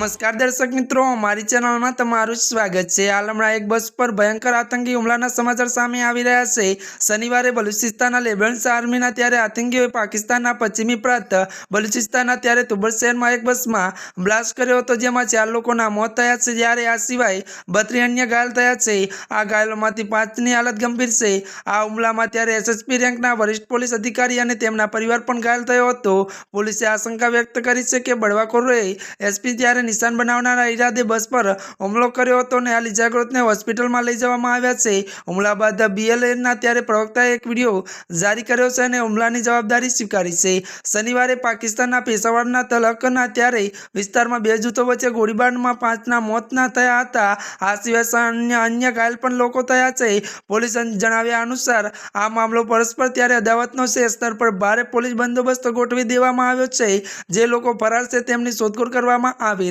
નમસ્કાર દર્શક મિત્રો અમારી ચેનલમાં તમારું સ્વાગત છે. હાલ હમણાં એક બસ પર ભયંકર આતંકી હુમલાના સમાચાર સામે આવી રહ્યા છે. શનિવારે બલુચિસ્તાનના લેબન્સ આર્મીના ત્યારે આતંકીઓએ પાકિસ્તાનના પશ્ચિમી પ્રાંત, બલુચિસ્તાનના ત્યારે તુબર શહેરમાં એક બસમાં બ્લાસ્ટ કર્યો હતો, જેમાં ચાર લોકોના મોત થયા છે. જ્યારે આ સિવાય બત્રી અન્ય ઘાયલ થયા છે. આ ઘાયલોમાંથી પાંચની હાલત ગંભીર છે. આ હુમલામાં ત્યારે એસએસપી રેન્કના વરિષ્ઠ પોલીસ અધિકારી અને તેમના પરિવાર પણ ઘાયલ થયો હતો. પોલીસે આશંકા વ્યક્ત કરી છે કે બળવાખોરોએ એસપી ત્યારે નિશાન બનાવનારા ઈરાદે બસ પર હુમલો કર્યો હતો અને હાલ ઇજાગ્રસ્તને હોસ્પિટલમાં લઈ જવામાં આવ્યા છે. હુમલા બાદ બીએલએના ત્યારે પ્રવક્તાએ એક વીડિયો જારી કર્યો છે અને હુમલાની જવાબદારી સ્વીકારી છે. શનિવારે પાકિસ્તાનના પેશાવરના તલકના ત્યારે વિસ્તારમાં બે જૂથો વચ્ચે ગોળીબારમાં પાંચના મોતના થયા હતા. આ સિવાય અન્ય અન્ય ઘાયલ પણ લોકો થયા છે. પોલીસ જણાવ્યા અનુસાર, આ મામલો પરસ્પર ત્યારે અદાવતનો છે. સ્તર પર ભારે પોલીસ બંદોબસ્ત ગોઠવી દેવામાં આવ્યો છે. જે લોકો ફરાર છે, તેમની શોધખોળ કરવામાં આવી